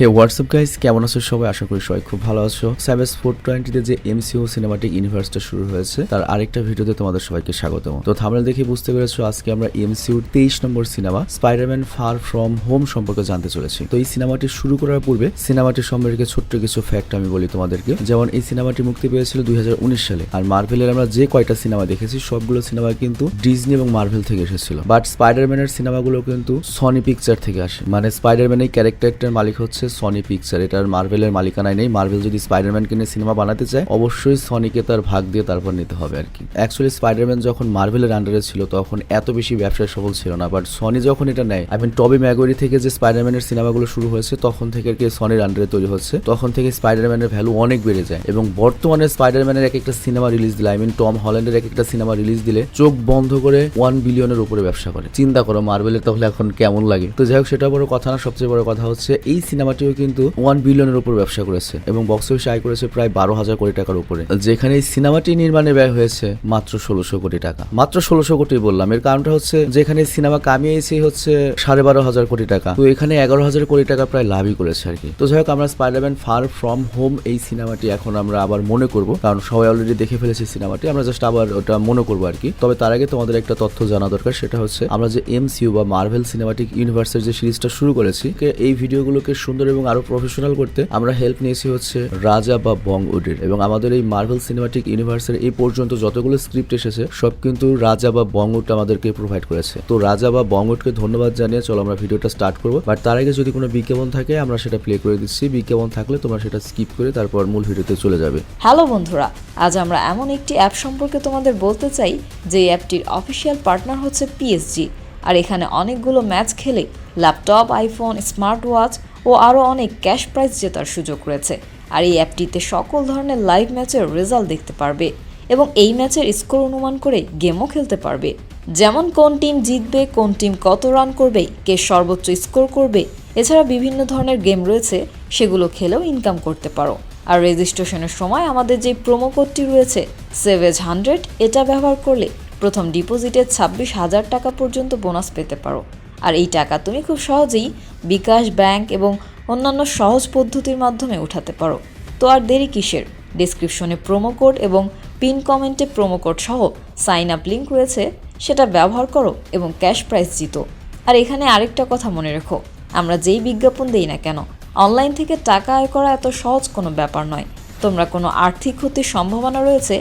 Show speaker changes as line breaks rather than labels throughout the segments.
হে WhatsApp guys কেমন আছো সবাই? আশা করি সবাই খুব ভালো আছো। স্যাভেজ ফোর টোয়েন্টিতে যে এমসিও সিনেমাটিক ইউনিভার্সটা শুরু হয়েছে, তার আরেকটা ভিডিওতে তোমাদের সবাইকে স্বাগতম। তো থামলে দেখে বুঝতে পেরেছ, আজকে আমরা এমসিউর তেইশ নম্বর cinema Spiderman far from home সম্পর্কে জানতে চলেছি। তো এই সিনেমাটি শুরু করার পূর্বে সিনেমাটি সম্পর্কে ছোট্ট কিছু ফ্যাক্ট আমি বলি তোমাদেরকে। যেমন, এই সিনেমাটি মুক্তি পেয়েছিল দুই হাজার উনিশ সালে, আর মার্ভেলের আমরা যে কয়টা সিনেমা দেখেছি, সবগুলো সিনেমা কিন্তু ডিজনি এবং মার্ভেল থেকে এসেছিল। বাট স্পাইডারম্যানের সিনেমাগুলো কিন্তু সনি পিকচার থেকে আসে। মানে স্পাইডারম্যান এই ক্যারেক্টারটার মালিক হচ্ছে সনি পিকচার এটার মার্ভেলের মালিকানায় নেই। মার্ভেল যদি স্পাইডারম্যানকে নিয়ে সিনেমা বানাতে চায়, অবশ্যই সনিকে তার ভাগ দিয়ে তারপর নিতে হবে আর কি। অ্যাকচুয়ালি স্পাইডারম্যান যখন মার্ভেলের আন্ডারে ছিল, তখন এত বেশি ব্যবসায় সফল ছিল না। বাট সনি যখন এটা নেয় আই মিন টবি ম্যাগরি থেকে যে স্পাইডারম্যানের সিনেমাগুলো শুরু হয়েছে, তখন থেকে আর কি সনির আন্ডারে তৈরি হচ্ছে। তখন থেকে স্পাইডারম্যানের ভ্যালু অনেক বেড়ে যায় এবং বর্তমানে স্পাইডারম্যানের এক একটা সিনেমা রিলিজ দিলে আই মিন টম হল্যান্ডের এক একটা সিনেমা রিলিজ দিলে, চোখ বন্ধ করে ওয়ান বিলিয়নের উপরে ব্যবসা করে। চিন্তা করো মার্বেলের তাহলে এখন কেমন লাগে? তো যাই হোক, সেটা বড় কথা না, সবচেয়ে বড় কথা হচ্ছে, এই সিনেমাটিও কিন্তু ওয়ান বিলিয়নের উপর ব্যবসা করেছে এবং বক্স অফিসে আয় করেছে প্রায় বারো হাজার কোটি টাকার উপরে। যেখানে এই সিনেমাটি নির্মাণে ব্যয় হয়েছে মাত্র ষোলোশো কোটি টাকা। মাত্র ষোলোশো কোটি বললাম, এর কারণটা হচ্ছে যেখানে সিনেমা কামিয়েছে হচ্ছে সাড়ে বারো হাজার কোটি টাকা। তো এখানে এগারো হাজার কোটি টাকা প্রায় লাভই করেছে আর কি। তো যাই হোক, আমরা স্পাইডারম্যান ফার ফ্রম হোম এই সিনেমাটি এখন আমরা আবার মনে করব, কারণ সবাই অলরেডি দেখে ফেলেছে সিনেমাটি, আমরা জাস্ট আবার ওটা মনে করব আর কি। তবে তার আগে তোমাদের একটা তথ্য জানা দরকার, সেটা হচ্ছে আমরা যে এমসিইউ বা মার্ভেল সিনেমাটিক ইউনিভার্সের যে সিরিজটা শুরু করেছি, এই ভিডিওগুলোকে সুন্দর এবং আরও প্রফেশনাল করতে আমরা হেল্প নিয়েছি হচ্ছে রাজা বা বং উডের এবং আমাদের এই মার্ভেল সিনেমাটিক ইউনিভার্সের এই পর্যন্ত যতগুলো স্ক্রিপ্ট এসেছে, সব কিন্তু রাজা বা বংউড আমাদেরকে প্রোভাইড করেছে। তো রাজা বা বংউডকে ধন্যবাদ জানিয়ে চলো আমরা ভিডিওটা স্টার্ট করব। বাট তার আগে যদি কোনো বিজ্ঞাপন থাকে, আমরা সেটা প্লে করে দিচ্ছি। বিজ্ঞাপন থাকলে তোমরা সেটা স্কিপ করে তারপর মূল ভিডিওতে চলে যাবে।
হ্যালো বন্ধুরা, আজ আমরা এমন একটি অ্যাপ সম্পর্কে তোমাদের বলতে চাই, যে অ্যাপটির অফিসিয়াল পার্টনার হচ্ছে পিএসজি আর এখানে অনেকগুলো ম্যাচ খেলে ল্যাপটপ আইফোন স্মার্ট ওয়াচ ও আরও অনেক ক্যাশ প্রাইজ জেতার সুযোগ রয়েছে। আর এই অ্যাপটিতে সকল ধরনের লাইভ ম্যাচের রেজাল্ট দেখতে পারবে এবং এই ম্যাচের স্কোর অনুমান করে গেমও খেলতে পারবে। যেমন কোন টিম জিতবে, কোন টিম কত রান করবে, কে সর্বোচ্চ স্কোর করবে, এছাড়া বিভিন্ন ধরনের গেম রয়েছে, সেগুলো খেলেও ইনকাম করতে পারো। আর রেজিস্ট্রেশনের সময় আমাদের যে প্রোমো কোডটি রয়েছে সেভেজ হান্ড্রেড এটা ব্যবহার করলে প্রথম ডিপোজিটে ছাব্বিশ হাজার টাকা পর্যন্ত বোনাস পেতে পারো। আর এই টাকা তুমি খুব সহজেই বিকাশ ব্যাংক এবং অন্যান্য সহজ পদ্ধতির মাধ্যমে উঠাতে পারো। তো আর দেরি কিসের? ডিসক্রিপশনে প্রোমো কোড এবং পিন কমেন্টে প্রোমো কোড সহ সাইন আপ লিঙ্ক রয়েছে, সেটা ব্যবহার করো এবং ক্যাশ প্রাইজ জিতো। আর এখানে আরেকটা কথা মনে রেখো, আমরা যেই বিজ্ঞাপন দেই না কেন অনলাইন থেকে টাকা আয় করা এত সহজ কোনো ব্যাপার নয়। তোমরা কোনো আর্থিক ক্ষতির সম্ভাবনা রয়েছে,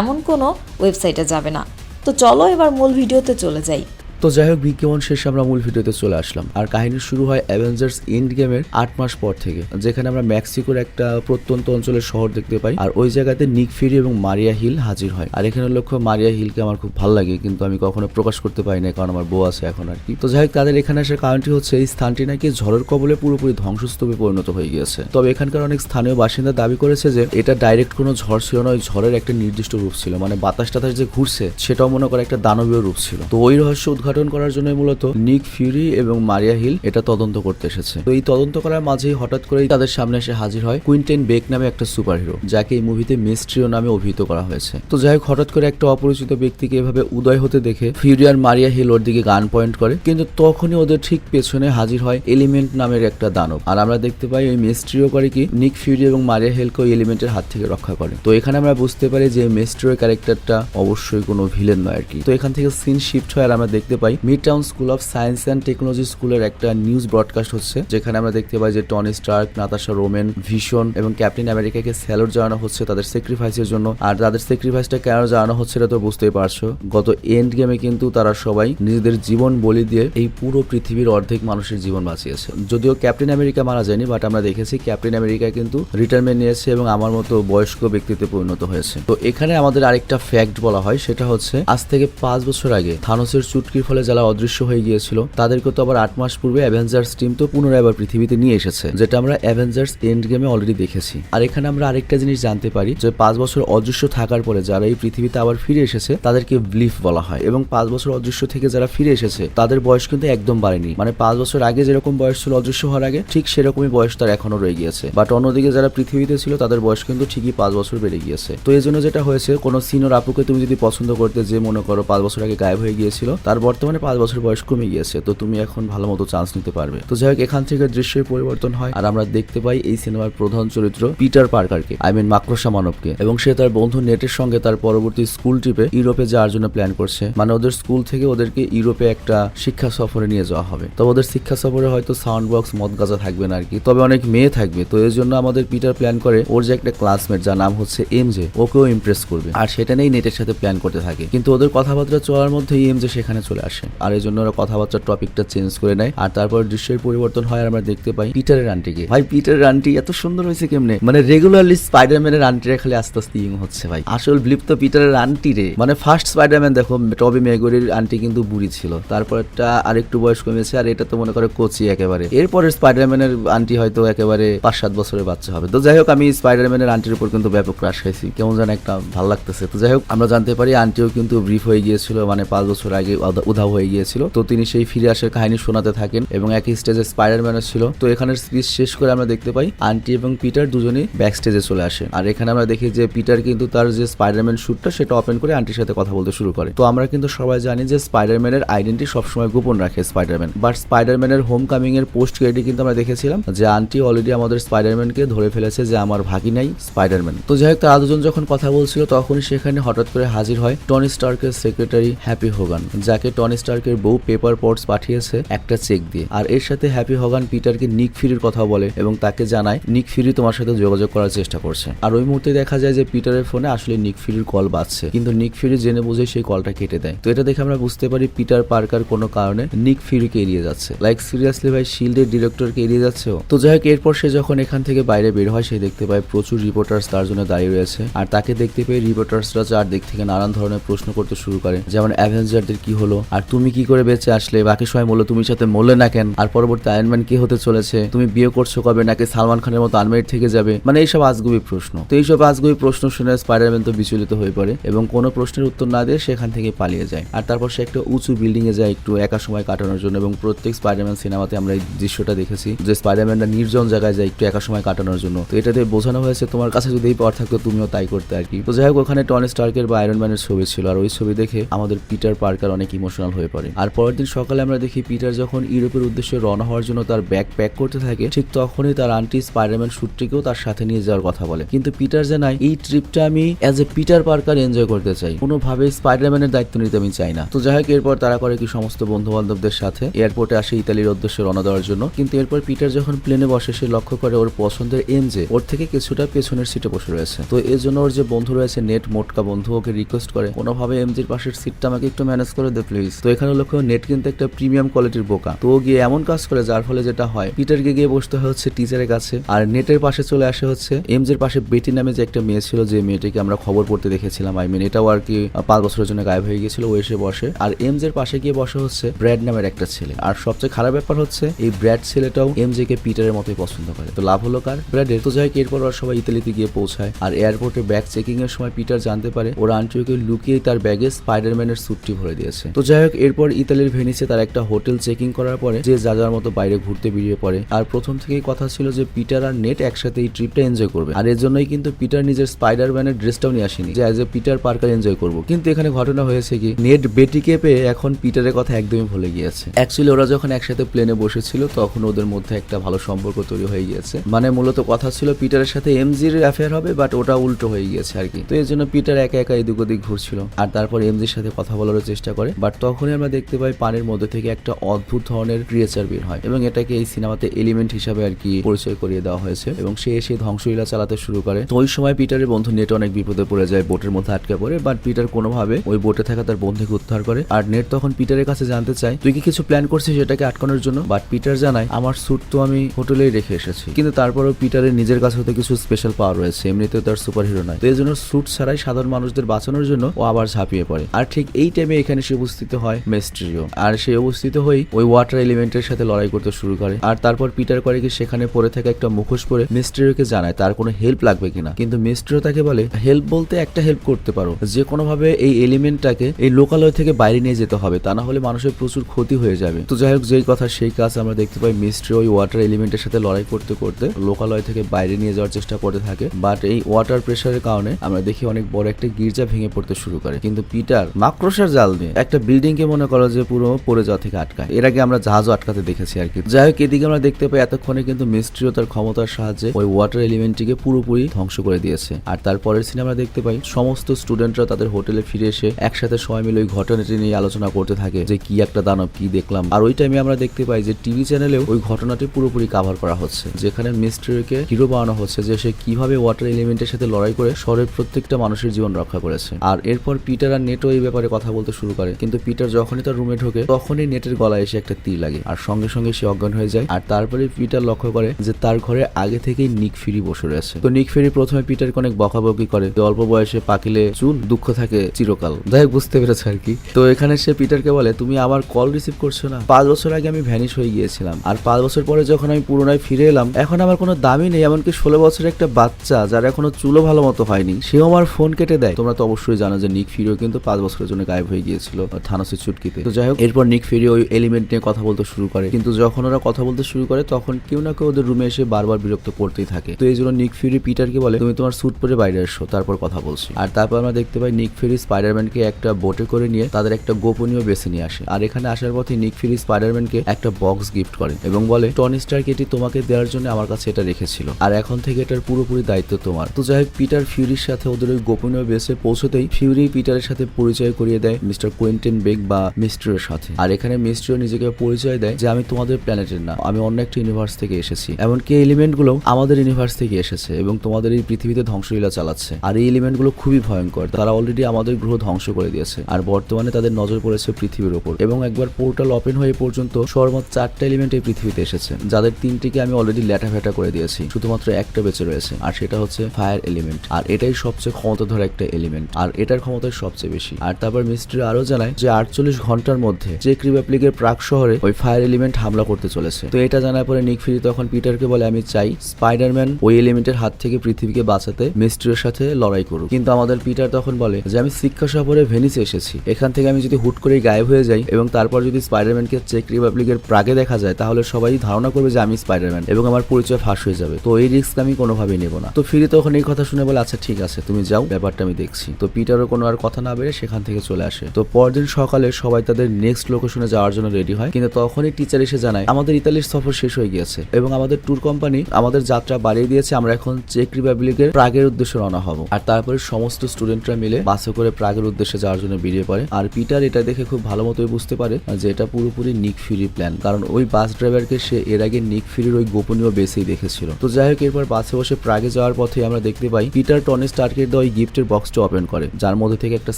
এমন কোনো ওয়েবসাইটে যাবে না। তো চলো এবার মূল ভিডিওতে চলে যাই।
তো যাই হোক, বিজ্ঞাপন শেষে আমরা মূল ভিডিওতে চলে আসলাম। আর কাহিনী শুরু হয় অ্যাভেঞ্জার্স এন্ড গেমের আট মাস পর থেকে, যেখানে আমরা মেক্সিকোর একটা প্রত্যন্ত অঞ্চলের শহর দেখতে পাই। আর ওই জায়গাতে নিক ফিরি এবং মারিয়া হিল হাজির হয়। আর এখানে লক্ষ্য মারিয়া হিলকে আমার খুব ভালো লাগে, কিন্তু আমি কখনো প্রকাশ করতে পারি না কারণ আমার বউ আছে এখন আর কি। তো যাই হোক, তাদের এখানে আসার কারণটি হচ্ছে, এই স্থানটি নাকি ঝড়ের কবলে পুরোপুরি ধ্বংসস্তূপে পরিণত হয়ে গিয়েছে। তবে এখানকার অনেক স্থানীয় বাসিন্দা দাবি করেছে যে, এটা ডাইরেক্ট কোনো ঝড় ছিল না, ওই ঝড়ের একটা নির্দিষ্ট রূপ ছিল। মানে বাতাস টাতাস যে ঘুরছে, সেটাও মনে করে একটা দানবীয় রূপ ছিল। তো ওই রহস্য উদ্ঘাটন করার জন্য মূলত নিক ফিউরি এবং মারিয়া হিল এটা তদন্ত করতে এসেছে। তো এই তদন্ত করার মাঝেই হঠাৎ করেই তাদের সামনে এসে হাজির হয় কুইন্টেন বেক নামে একটা সুপার হিরো যাকে এই মুভিতে মিস্ট্রিও নামে অভিহিত করা হয়েছে। তো যাই হোক, হঠাৎ করে একটা অপরিচিত ব্যক্তিকে এভাবে উদয় হতে দেখে ফিউরি আর মারিয়া হিল ওর দিকে গান পয়েন্ট করে, কিন্তু তখনই ওদের ঠিক পেছনে হাজির হয় এলিমেন্ট নামের একটা দানব। আর আমরা দেখতে পাই ওই মিস্ট্রিও করে কি নিক ফিউরি এবং মারিয়া হিলকে ওই এলিমেন্টের হাত থেকে রক্ষা করে। তো এখানে আমরা বুঝতে পারি যে মিস্ট্রিও ক্যারেক্টারটা অবশ্যই কোনো ভিলেন নয় আর কি। তো এখান থেকে সিন শিফট হয় আর আমরা দেখতে পাই। Midtown School of Science and Technology স্কুলের একটা নিউজ ব্রডকাস্ট হচ্ছে, যেখানে আমরা দেখতে পাই যে Tony Stark, Natasha Romanoff Vision এবং ক্যাপ্টেন আমেরিকাকে স্যালুট জানানো হচ্ছে তাদের স্যাক্রিফাইসের জন্য। আর তাদের স্যাক্রিফাইসটা কেন জানানো হচ্ছে এটা তো বুঝতেই পারছ। গত এন্ড গেমে কিন্তু তারা সবাই নিজেদের জীবন বলি দিয়ে এই পুরো পৃথিবীর অর্ধেক মানুষের জীবন বাঁচিয়েছে। যদিও ক্যাপ্টেন আমেরিকা মারা যায়নি বাট আমরা দেখেছি ক্যাপ্টেন আমেরিকা কিন্তু রিটায়ারমেন্ট নিয়েছে এবং আমার মতো বয়স্ক ব্যক্তিতে পরিণত হয়েছে। তো এখানে আমাদের আরেকটা ফ্যাক্ট বলা হয়, সেটা হচ্ছে, আজ থেকে পাঁচ বছর আগে থানোসের চুটকির ফলে যারা অদৃশ্য হয়ে গিয়েছিল, তাদেরকে তো আবার আট মাস পূর্বে অ্যাভেঞ্জার্স টিম তো পুনরায় আবার পৃথিবীতে নিয়ে এসেছে, যেটা আমরা অ্যাভেঞ্জার্স এন্ড গেমে অলরেডি দেখেছি। আর এখানে আমরা আরেকটা জিনিস জানতে পারি, যে পাঁচ বছর অদৃশ্য থাকার পরে যারা এই পৃথিবীতে আবার ফিরে এসেছে, তাদেরকে ব্লিফ বলা হয়। এবং পাঁচ বছর অদৃশ্য থেকে যারা ফিরে এসেছে, তাদের বয়স কিন্তু একদম বাড়েনি। মানে পাঁচ বছর আগে যেরকম বয়স ছিল অদৃশ্য হওয়ার আগে, ঠিক সেরকমই বয়স তার এখনও রয়ে গিয়েছে। বাট অন্যদিকে যারা পৃথিবীতে ছিল, তাদের বয়স কিন্তু ঠিকই পাঁচ বছর বেড়ে গিয়েছে। তো এই জন্য যেটা হয়েছে, কোনো সিনিয়র আপুকে তুমি যদি পছন্দ করতে যে মনে করো পাঁচ বছর আগে গায়েব হয়ে গিয়েছিল তার বর্তমানে পাঁচ বছর বয়স কমে গিয়েছে, তো তুমি এখন ভালো মতো চান্স নিতে পারবে। তো যাই হোক, এখান থেকে দৃশ্যের পরিবর্তন হয়, আর আমরা দেখতে পাই এই সিনেমার প্রধান চরিত্র পিটার পার্কারকে আই মিন মাকড়সা মানবকে, এবং সে তার বন্ধু নেটের সঙ্গে তার পরবর্তী স্কুল ট্রিপে ইউরোপে যাওয়ার জন্য প্ল্যান করছে। মানে ওদের স্কুল থেকে ওদেরকে ইউরোপে একটা শিক্ষা সফরে নিয়ে যাওয়া হবে। তবে ওদের শিক্ষা সফরে হয়তো সাউন্ড বক্স মদ গাজা থাকবে না আর কি তবে অনেক মেয়ে থাকবে, তো এর জন্য আমাদের পিটার প্ল্যান করে, ওর যে একটা ক্লাসমেট যার নাম হচ্ছে এম জে ওকেও ইমপ্রেস করবে। আর সেটা নিয়েই নেটের সাথে প্ল্যান করতে থাকে। কিন্তু ওদের কথাবার্তা চলার মধ্যেই এম জে সেখানে চলে আসে। আর এই জন্য ওরা কথাবার্তার টপিকটা চেঞ্জ করে নেয়। আর তারপর দৃশ্যের পরিবর্তন হয় আমরা দেখতে পাই পিটারের আন্টিকে। ভাই, পিটারের আন্টি এত সুন্দর হয়েছে কেমনে? মানে রেগুলারলি স্পাইডারম্যানের আন্টিরা খালি আস্তে আস্তে ইং হচ্ছে ভাই। আসল ব্লিপ পিটারের আন্টি রে। মানে ফার্স্ট স্পাইডারম্যান দেখো টবি মেগরির আন্টি কিন্তু বুড়ি ছিল। তারপরটা আরেকটু বয়স কমেছে আর এটা তো মনে করে কোচি একেবারে। এরপরে স্পাইডারম্যানের আন্টি হয়তো একেবারে পাঁচ সাত বছরের বাচ্চা হবে। তো যাই হোক, আমি স্পাইডারম্যানের আন্টির উপর কিন্তু ব্যাপক ক্রাশ খাইছি। কেমন যেন একটা ভালো লাগতেছে। তো যাই হোক, আমরা জানতে পারি আন্টিও কিন্তু ব্রিফ হয়ে গিয়েছিল মানে পাঁচ বছর আগে উধাও হয়ে গিয়েছিল। তো তিনি সেই ফিরে আসার কাহিনী শোনাতে থাকেন এবং একই স্টেজে স্পাইডারম্যানও ছিল। তো এখানের স্পিচ শেষ করে আমরা দেখতে পাই আন্টি এবং পিটার দুজনেই ব্যাক স্টেজে চলে আসে আর এখানে আমরা দেখি যে পিটার কিন্তু তার যে স্পাইডারম্যান শ্যুটটা সেটা ওপেন করে আন্টির সাথে কথা বলতে শুরু করে। তো আমরা কিন্তু সবাই জানি যে স্পাইডারম্যানের আইডেন্টি সবসময় গোপন রাখে স্পাইডারম্যান বাট স্পাইডারম্যানের হোম কামিং এর পোস্ট ক্রেডিট কিন্তু আমরা দেখেছিলাম যে আন্টি অলরেডি আমাদের স্পাইডারম্যানকে ধরে ফেলেছে যে আমার ভাগি নাই স্পাইডারম্যান তো যাই হোক, তারা দুজন যখন কথা বলছিল তখন সেখানে হঠাৎ করে হাজির হয় টনি স্টার্কের সেক্রেটারি হ্যাপি হোগান যাকে টনি স্টার্কের বউ পেপার পটস পাঠিয়েছে একটা চেক দিয়ে। আর এর সাথে হ্যাপি হোগান পিটারকে নিক ফিরির কথা বলে এবং তাকে জানায়, নিক ফিরি তোমার সাথে যোগাযোগ করার চেষ্টা করছে। আর ওই মুহূর্তে দেখা যায় যে পিটারের ফোনে আসলে নিক ফিরির কল বাজছে। কিন্তু নিক ফিরি জেনে বুঝে সেই কলটা কেটে দেয়। তো এটা দেখে আমরা বুঝতে পারি পিটার পার্কার কোনো কারণে নিক ফিরিকে এড়িয়ে যাচ্ছে। লাইক সিরিয়াসলি ভাই শিল্ডের ডিরেক্টরকে এড়িয়ে যাচ্ছে। তো যাই হোক, এরপর সে যখন এখান থেকে বাইরে বের হয়, সে দেখতে পায় প্রচুর রিপোর্টার্স তার জন্য দাঁড়িয়ে রয়েছে। আর তাকে দেখতে পেয়ে রিপোর্টার্সরা চারদিক থেকে নানান ধরনের প্রশ্ন করতে শুরু করে। যেমন অ্যাভেঞ্জারদের কি হলো? আর তুমি কি করে বেঁচে আসলে? বাকি সময় বলল তুমি সাথে মরলে না কেন? আর পরবর্তী আয়রনম্যান কি হতে চলেছে? তুমি বিয়ে করছ কবে নাকি সালমান খানের মতো আনমেরিড থেকে যাবে? মানে এইসব আজগুবি প্রশ্ন। তো এইসব আজগুবি প্রশ্ন শুনে স্পাইডারম্যান তো বিচলিত হয়ে পড়ে এবং কোনো প্রশ্নের উত্তর না দিয়ে সেখান থেকে পালিয়ে যায়। আর তারপর সে একটা উঁচু বিল্ডিং এ যায় একটু একা সময় কাটানোর জন্য এবং প্রত্যেক স্পাইডারম্যান সিনেমাতে আমরা এই দৃশ্যটা দেখেছি যে স্পাইডারম্যানটা নির্জন জায়গায় যায় একটু একা সময় কাটানোর জন্য। তো এটাতে বোঝানো হয়েছে তোমার কাছে যদি এই পাওয়ার থাকতো তুমিও তাই করতে আর কি। তো যাই হোক, ওখানে টনি স্টার্কের বা আয়রন ম্যানের ছবি ছিল। আর ওই ছবি দেখে আমাদের পিটার পার্কার অনেক ইমোশনাল হয়ে পড়ে। আর পরের দিন সকালে আমরা দেখি পিটার যখন ইউরোপের উদ্দেশ্যে রওনা হওয়ার জন্য তার ব্যাগ প্যাক করতে থাকে, ঠিক তখনই তার আন্টি স্পাইডারম্যান শুটটিকেও তার সাথে নিয়ে যাওয়ার কথা বলে। কিন্তু পিটার জানায় এই ট্রিপটা আমি as a Peter Parker enjoy করতে চাই। কোনোভাবে স্পাইডারম্যানের দায়িত্ব নিতে আমি চাই না। তো যাই হোক, এরপর তারা করে কি সমস্ত বন্ধু বান্ধবদের সাথে এয়ারপোর্টে আসে ইতালির উদ্দেশ্যে রওনা দেওয়ার জন্য। কিন্তু এরপর পিটার যখন প্লেনে বসে, সে লক্ষ্য করে ওর পছন্দের এনজে, ওর থেকে কিছুটা পেছনের সিটে বসে রয়েছে। তো এর জন্য ওর যে বন্ধু রয়েছে, নেট মোটকা বন্ধু, ওকে রিকোয়েস্ট করে। কোনোভাবে এমজির পাশের সিটটা আমাকে একটু ম্যানেজ করে দে প্লিজ তো এখানে লক্ষ্য নেট কিন্তু একটা প্রিমিয়াম কোয়ালিটির বোকা। তো গিয়ে এমন কাজ করে যার ফলে যেটা হয় পিটারকে গিয়ে বসতে হচ্ছে টিচারের কাছে। আর নেটের পাশে চলে আসে হচ্ছে এমজের পাশে বেটি নামে যে একটা মেয়ে ছিল, যে মেয়েটিকে আমরা খবর পড়তে দেখেছিলাম। আই মিন এটাও আর কি পাঁচ বছরের জন্য গায়েব হয়ে গিয়েছিল, ও এসে বসে। আর এমজের পাশে গিয়ে বসে হচ্ছে ব্র্যাড নামের একটা ছেলে। আর সবচেয়ে খারাপ ব্যাপার হচ্ছে, এই ব্র্যাড ছেলেটাও এমজে কে পিটারের মতোই পছন্দ করে। তো লাভ হলো কার? ব্র্যাডের তো যাই এরপর ওরা সবাই ইতালিতে গিয়ে পৌঁছায়। আর এয়ারপোর্টে ব্যাগ চেকিং এর সময় পিটার জানতে পারে, ওরা আন্টিওকে লুকিয়ে তার ব্যাগে স্পাইডারম্যানের স্যুটটি ভরে দিয়েছে। তো যাই হোক, এরপর ইতালির ভেনিসে তার একটা হোটেল চেকিং করার পরে যে যা যার মতো বাইরে ঘুরতে বেরিয়ে পড়ে। আর প্রথম থেকেই কথা ছিল যে পিটার আর নেট একসাথে এই ট্রিপটা এনজয় করবে। আর এর জন্যই কিন্তু পিটার নিজের স্পাইডারম্যানের ড্রেসটাও নিয়ে আসেনি। যে as a Peter Parker enjoy করব। কিন্তু এখানে ঘটনা হয়েছে কি, নেট বেটিকে পেয়ে এখন পিটারের কথা একদমই ভুলে গিয়েছে। অ্যাকচুয়ালি ওরা যখন একসাথে প্লেনে বসেছিল, তখন ওদের মধ্যে একটা ভালো সম্পর্ক তৈরি হয়ে গিয়েছে। মানে মূলত কথা ছিল পিটারের সাথে এমজির অ্যাফেয়ার হবে বাট ওটা উল্টো হয়ে গিয়েছে আর কি। তো এর জন্য পিটার একা একা এদিক ওদিক ঘুরছিল। আর তারপর এমজির সাথে কথা বলারও চেষ্টা করে বাট তখনই আমরা দেখতে পাই পানির মধ্যে থেকে একটা অদ্ভুত ধরনের ক্রিয়েচার বের হয় এবং এটাকে এই সিনেমাতে এলিমেন্ট হিসাবে আর কি পরিচয় করিয়ে দেওয়া হয়েছে এবং সে এসে ধ্বংসলীলা চালাতে শুরু করে। তো ওই সময় পিটারের বন্ধু নেট অনেক বিপদে পড়ে যায়, বোটের মধ্যে আটকে পড়ে বাট পিটার কোনোভাবে ওই বোটে থাকা তার বন্ধুকে উদ্ধার করে। আর নেট তখন পিটারের কাছে জানতে চায়, তুই কি কিছু প্ল্যান করছিস এটাকে আটকানোর জন্য? বাট পিটার জানায়, আমার স্যুট তো আমি হোটেলেই রেখে এসেছি। কিন্তু তারপরেও পিটারের নিজের কাছে হতে কিছু স্পেশাল পাওয়ার রয়েছে, এমনিতেও তার সুপার হিরো নয়। তো এই জন্য স্যুট ছাড়াই সাধারণ মানুষদের বাঁচানোর জন্য ও আবার ঝাঁপিয়ে পড়ে। আর ঠিক এই টাইমে এখানে সে উপস্থিত হয়। মেস্ট্রিও। আর সে উপস্থিত হই ওই ওয়াটার এলিমেন্টের সাথে লড়াই করতে শুরু করে। আর তারপর পিটার সেখানে পড়ে থাকা একটা মুখোশ পরে মিস্ট্রিওকে জানায় তার কোনো হেল্প লাগবে কিনা? কিন্তু মিস্ট্রিও তাকে বলে হেল্প বলতে একটা হেল্প করতে পারো। যে কোনোভাবে এই এলিমেন্টটাকে এই লোকালয় থেকে বাইরে নিয়ে যেতে হবে তা না হলে মানুষের প্রচুর ক্ষতি হয়ে যাবে। তো যাই হোক যেই কথা সেই কাজ আমরা দেখতে পাই মিস্ট্রি ওই ওয়াটার এলিমেন্টের সাথে লড়াই করতে করতে লোকালয় থেকে বাইরে নিয়ে যাওয়ার চেষ্টা করতে থাকে। বাট এই ওয়াটার প্রেশারের কারণে আমরা দেখি অনেক বড় একটা গির্জা ভেঙে পড়তে শুরু করে। কিন্তু পিটার মাকড়সার জাল দিয়ে একটা বিল্ডিং বিল্ডিংকে মনে করো যে পুরো পড়ে যাওয়া থেকে আটকায়। এর আগে আমরা জাহাজও আটকাতে দেখেছি আর কি। যাই হোক এদিকে আমরা দেখতে পাই এতক্ষণে কিন্তু মিস্ট্রিও তার ক্ষমতার সাহায্যে ওই ওয়াটার এলিমেন্টটিকে পুরোপুরি ধ্বংস করে দিয়েছে। আর তারপরের সিনে আমরা দেখতে পাই সমস্ত স্টুডেন্টরা তাদের হোটেলে ফিরে এসে একসাথে সবাই মিলে ওই ঘটনাটি নিয়ে আলোচনা করতে থাকে যে কি একটা দানব কি দেখলাম। আর ওই টাইমে আমরা দেখতে পাই যে টিভি চ্যানেলেও ওই ঘটনাটি পুরোপুরি কাভার করা হচ্ছে। যেখানে মিস্ট্রিকে হিরো বানানো হচ্ছে যে সে কীভাবে ওয়াটার এলিমেন্টের সাথে লড়াই করে শহরের প্রত্যেকটা মানুষের জীবন রক্ষা করেছে। আর এরপর পিটার আর নেটও এই ব্যাপারে কথা বলতে শুরু করে। কিন্তু পিটার যখনই তার রুমে ঢোকে, তখনই নেটের গলায় এসে একটা তীর লাগে। আর সঙ্গে সঙ্গে সে অজ্ঞান হয়ে যায়। আর তারপরে পিটার লক্ষ্য করে যে তার ঘরে আগে থেকেই নিক ফিরি বসে রয়েছে। তো নিক ফিরি প্রথমে পিটারকে অনেক বকাবকি করে। অল্প বয়সে পাকিলে চুল দুঃখ থাকে চিরকাল। যাই বুঝতে পেরেছে আর কি। তো এখানে সে পিটারকে বলে, তুমি আমার কল রিসিভ করছ না? পাঁচ বছর আগে আমি ভ্যানিশ হয়ে গিয়েছিলাম। আর পাঁচ বছর পরে যখন আমি পুরোনায় ফিরে এলাম, এখন আমার কোনো দামই নেই। এমনকি ষোলো বছরের একটা বাচ্চা, যার এখনও চুলও ভালো মতো হয়নি, সেও আমার ফোন কেটে দেয়। তোমরা তো অবশ্যই জানো যে নিক ফিরিও কিন্তু পাঁচ বছরের জন্য গায়েব হয়ে গিয়েছিল থানোসের চুটকিতে তো যাই হোক, এরপর নিক ফিরি ওই এলিমেন্ট নিয়ে কথা বলতে শুরু করে। কিন্তু যখন ওরা কথা বলতে শুরু করে, তখন কেউ না কেউ ওদের রুমে এসে বারবার বিরক্ত করতেই থাকে। তো এই জন্য নিক ফিরি পিটারকে বলে, তুমি তোমার স্যুট পরে বাইরে এসো, তারপর কথা বলছি। আর তারপর আমরা দেখতে পাই নিক ফিরি স্পাইডারম্যানকে একটা বোটে করে নিয়ে তাদের একটা গোপনীয় বেছে নিয়ে আসে। আর এখানে আসার পথে নিক ফিরি স্পাইডারম্যানকে একটা বক্স গিফট করে এবং বলে টনি স্টার্ক এটি তোমাকে দেওয়ার জন্য আমার কাছে এটা রেখেছিল। আর এখন থেকে এটার পুরোপুরি দায়িত্ব তোমার। তো যাই হোক, পিটার ফিউরির সাথে ওদের ওই গোপনীয় বেসে পৌঁছতেই ফিউরি পিটারের সাথে পরিচয় করিয়ে দেয় মিস্টার কোয়েন্টেন বেগ বা মিস্ট্রিওর সাথে। আর এখানে মিস্ট্রিও নিজেকে পরিচয় দেয় যে, আমি তোমাদের প্ল্যানেটের না। আমি অন্য একটা ইউনিভার্স থেকে এসেছি। এমনকি এলিমেন্টগুলো আমাদের ইউনিভার্স থেকে এসেছে এবং তোমাদের এই পৃথিবীতে ধ্বংসলীলা চালাচ্ছে। আর এই এলিমেন্টগুলো খুবই ভয়ঙ্কর। তারা অলরেডি আমাদের গ্রহ ধ্বংস করে দিয়েছে। আর বর্তমানে তাদের নজর পড়েছে পৃথিবীর ওপর। এবং একবার পোর্টাল ওপেন হয়ে পর্যন্ত সর্বমোট চারটা এলিমেন্ট এই পৃথিবীতে এসেছে। যাদের তিনটিকে আমি অলরেডি ল্যাটা করে দিয়েছি। শুধুমাত্র একটা বেঁচে রয়েছে। আর সেটা হচ্ছে ফায়ার এলিমেন্ট আর এটাই সবচেয়ে ক্ষমতাধর একটা এলিমেন্ট আর এটার ক্ষমতা সবচেয়ে বেশি। আর তারপর মিস্ট্রি আরও জানায় যে আটচল্লিশ ঘণ্টার মধ্যে চেক রিপাবলিকের প্রাক শহরে ওই ফায়ার এলিমেন্ট হামলা করতে চলেছে। তো এটা জানার পরে নিক ফিরি তখন পিটারকে বলে, আমি চাই স্পাইডারম্যান ওই এলিমেন্টের হাত থেকে পৃথিবীকে বাঁচাতে মিস্ট্রির সাথে লড়াই করুক। কিন্তু আমাদের পিটার তখন বলে যে, আমি শিক্ষা সফরে ভেনিসে এসেছি। এখান থেকে আমি যদি হুট করে গায়েব হয়ে যাই এবং তারপর যদি স্পাইডারম্যানকে চেক রিপাবলিকের প্রাগে দেখা যায়, তাহলে সবাই ধারণা করবে যে আমি স্পাইডারম্যান এবং আমার পরিচয় ফাঁস হয়ে যাবে। তো এই রিস্ক আমি কোনোভাবেই নেব না। তো ফিরি তখন এই কথা শুনে বলে আচ্ছা ঠিক আছে, তুমি যাও, ব্যাপারটা আমি দেখছি। তো পিটারও কোনো আর কথা না বেড়ে সেখান থেকে চলে আসে। তো পরদিন সকালে সবাই তাদের নেক্সট লোকেশনে যাওয়ার জন্য রেডি হয়। কিন্তু তখনই টিচার এসে জানায়, আমাদের ইতালির সফর শেষ হয়ে গিয়েছে এবং আমাদের ট্যুর কোম্পানি আমাদের যাত্রা বাড়িয়ে দিয়েছে। আমরা এখন চেক রিপাবলিকের প্রাগের উদ্দেশ্যে রওনা হব। আর তারপরে সমস্ত স্টুডেন্টরা মিলে বাসে করে প্রাগের উদ্দেশ্যে যাওয়ার জন্য বেরিয়ে পড়ে। আর পিটার এটা দেখে খুব ভালো মতোই বুঝতে পারে যে এটা পুরোপুরি নিক ফিরি প্ল্যান কারণ ওই বাস ড্রাইভারকে সে এর আগে নিক ফিরির ওই গোপনীয় বেসেই দেখেছিল। তো যাই হোক, এরপর বাসে বসে প্রাগে যাওয়ার পথে আমরা দেখতে পাই, পিটার টনি স্টার্কের দেওয়া ওই গিফটের বক্সটা ওপেন করে, যার মধ্যে থেকে একটা